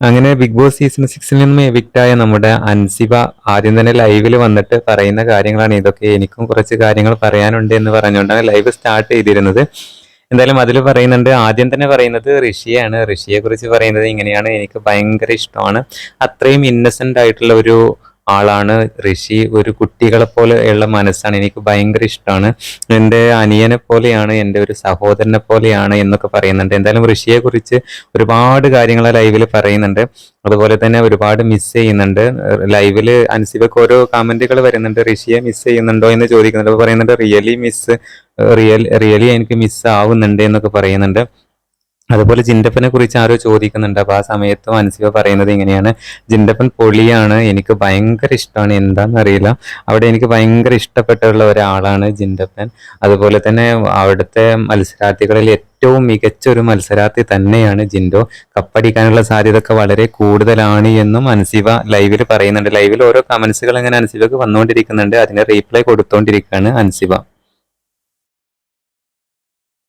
അങ്ങനെ big boss season സിക്സിൽ നിന്നും എവിക്റ്റ് ആയ നമ്മുടെ അൻസിബ ആദ്യം തന്നെ ലൈവിൽ വന്നിട്ട് പറയുന്ന കാര്യങ്ങളാണ്. ഇതൊക്കെ എനിക്കും കുറച്ച് കാര്യങ്ങൾ പറയാനുണ്ട് എന്ന് പറഞ്ഞുകൊണ്ടാണ് ലൈവ് സ്റ്റാർട്ട് ചെയ്തിരുന്നത്. എന്തായാലും അതിൽ പറയുന്നുണ്ട് ആദ്യം തന്നെ പറയുന്നത് ഋഷിയാണ് ഋഷിയെ കുറിച്ച് പറയുന്നത് ഇങ്ങനെയാണ്. എനിക്ക് ഭയങ്കര ഇഷ്ടമാണ്. അത്രയും ഇന്നസെന്റ് ആയിട്ടുള്ള ഒരു ആളാണ്. ഋഷി ഒരു കുട്ടികളെ പോലെയുള്ള മനസ്സാണ്. എനിക്ക് ഭയങ്കര ഇഷ്ടമാണ്. എന്റെ അനിയനെ പോലെയാണ് എന്റെ ഒരു സഹോദരനെ പോലെയാണ് എന്നൊക്കെ പറയുന്നുണ്ട്. എന്തായാലും ഋഷിയെ കുറിച്ച് ഒരുപാട് കാര്യങ്ങൾ ലൈവിൽ പറയുന്നുണ്ട്. അതുപോലെ തന്നെ ഒരുപാട് മിസ് ചെയ്യുന്നുണ്ട്. ലൈവിൽ അൻസിബക്ക് ഓരോ കമന്റുകൾ വരുന്നുണ്ട്. ഋഷിയെ മിസ് ചെയ്യുന്നുണ്ടോ എന്ന് ചോദിക്കുന്നുണ്ട്. പറയുന്നുണ്ട് റിയലി മിസ് റിയൽ റിയലി എനിക്ക് മിസ് ആവുന്നുണ്ട് എന്നൊക്കെ പറയുന്നുണ്ട്. അതുപോലെ ജിൻഡപ്പനെ കുറിച്ച് ആരോ ചോദിക്കുന്നുണ്ട്. അപ്പൊ ആ സമയത്ത് മനസ്സിൽ പറയുന്നത് ഇങ്ങനെയാണ്. ജിൻഡപ്പൻ പൊളിയാണ് എനിക്ക് ഭയങ്കര ഇഷ്ടമാണ് എന്താണെന്ന് അറിയില്ല അവിടെ എനിക്ക് ഭയങ്കര ഇഷ്ടപ്പെട്ടുള്ള ഒരാളാണ് ജിൻഡപ്പൻ. അതുപോലെ തന്നെ അവിടുത്തെ മത്സരാർത്ഥികളിൽ ഏറ്റവും മികച്ച ഒരു മത്സരാർത്ഥി തന്നെയാണ് ജിൻഡോ. കപ്പടിക്കാനുള്ള സാധ്യത ഒക്കെ വളരെ കൂടുതലാണ് എന്നും അൻസിബ ലൈവിൽ പറയുന്നുണ്ട്. ലൈവിൽ ഓരോ കമൻസുകൾ ഇങ്ങനെ അൻസിബക്ക് വന്നുകൊണ്ടിരിക്കുന്നുണ്ട്. അതിന് റീപ്ലൈ കൊടുത്തോണ്ടിരിക്കുകയാണ് അൻസിബ